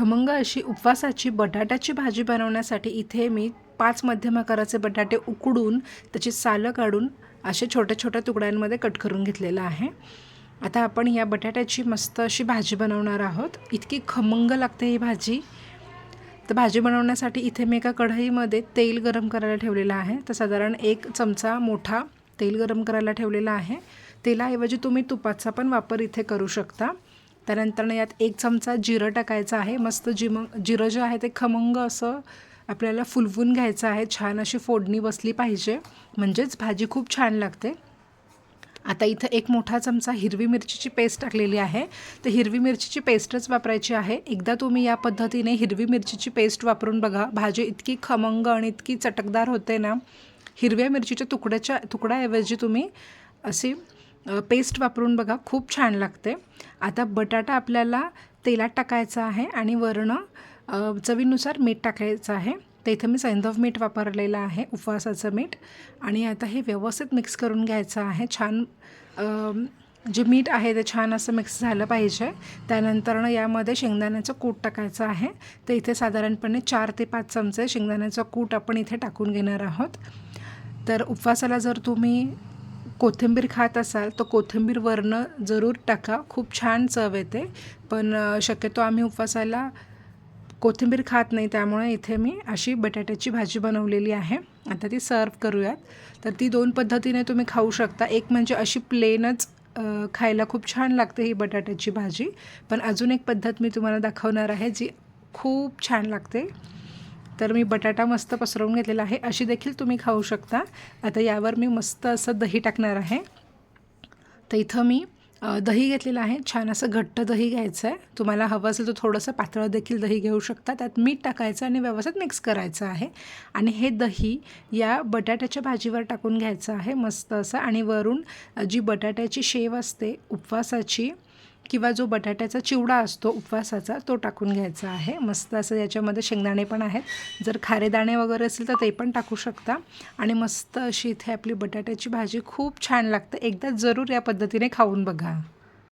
खमंग अशी उपवासाची बटाट्याची भाजी बनवण्यासाठी इथे मी पाच मध्यम आकाराचे बटाटे उकडून त्याची सालं काढून असे छोट्या छोट्या तुकड्यांमध्ये कट करून घेतलेलं आहे. आता आपण या बटाट्याची मस्त अशी भाजी बनवणार आहोत. इतकी खमंग लागते ही भाजी. तर भाजी बनवण्यासाठी इथे मी एका कढईमध्ये तेल गरम करायला ठेवलेलं आहे. तर साधारण एक चमचा मोठा तेल गरम करायला ठेवलेला आहे. तेलाऐवजी तुम्ही तुपाचा पण वापर इथे करू शकता. त्यानंतर यात एक चमचा जिरं टाकायचं आहे. मस्त जिम जिरं जे आहे ते खमंग असं आपल्याला फुलवून घ्यायचं आहे. छान अशी फोडणी बसली पाहिजे. म्हणजेच भाजी खूप छान लागते. आता इथं एक मोठा चमचा हिरवी मिरचीची पेस्ट टाकलेली आहे. तर हिरवी मिरचीची पेस्टच वापरायची आहे. एकदा तुम्ही या पद्धतीने हिरवी मिरचीची पेस्ट वापरून बघा. भाजी इतकी खमंग आणि इतकी चटकदार होते ना. हिरव्या मिरचीच्या तुकड्याच्या तुकड्याऐवजी तुम्ही अशी पेस्ट वापरून बघा खूप छान लागते. आता बटाटा आपल्याला तेलात टाकायचा आहे आणि वरणं चवीनुसार मीठ टाकायचं आहे. तर इथं मी सैंधव मीठ वापरलेलं आहे उपवासाचं मीठ. आणि आता हे व्यवस्थित मिक्स करून घ्यायचं आहे. छान जे मीठ आहे ते छान असं मिक्स झालं पाहिजे. त्यानंतरनं यामध्ये शेंगदाण्याचं कूट टाकायचं आहे. तर इथे साधारणपणे चार ते पाच चमचे शेंगदाण्याचं कूट आपण इथे टाकून घेणार आहोत. तर उपवासाला जर तुम्ही कोथिंबीर खात असाल तर कोथिंबीर वरनं जरूर टाका. खूप छान चव येते. पण शक्यतो आम्ही उपवासाला कोथिंबीर खात नाही त्यामुळे इथे मी अशी बटाट्याची भाजी बनवलेली आहे. आता ती सर्व करूयात. तर ती दोन पद्धतीने तुम्ही खाऊ शकता. एक म्हणजे अशी प्लेनच खायला खूप छान लागते ही बटाट्याची भाजी. पण अजून एक पद्धत मी तुम्हाला दाखवणार आहे जी खूप छान लागते. तर मी बटाटा मस्त पसरवून घेतलेला आहे. अशी देखील तुम्ही खाऊ शकता. आता यावर मी मस्त असं दही टाकणार आहे. तर इथं मी दही घेतलेलं आहे. छान असं घट्ट दही घ्यायचं आहे तुम्हाला हवं असेल तर थोडंसं पातळ देखील दही घेऊ शकता. त्यात मीठ टाकायचं आणि व्यवस्थित मिक्स करायचं आहे. आणि हे दही या बटाट्याच्या भाजीवर टाकून घ्यायचं आहे. मस्त असं. आणि वरून जी बटाट्याची शेव असते उपवासाची किंवा जो बटाट्याचा चिवडा असतो उपवासाचा तो टाकून घ्यायचा आहे. मस्त असं याच्यामध्ये शेंगदाणे पण आहेत. जर खारेदाणे वगैरे असेल तर ते पण टाकू शकता. आणि मस्त अशी इथे आपली बटाट्याची भाजी खूप छान लागते. एकदा जरूर या पद्धतीने खाऊन बघा.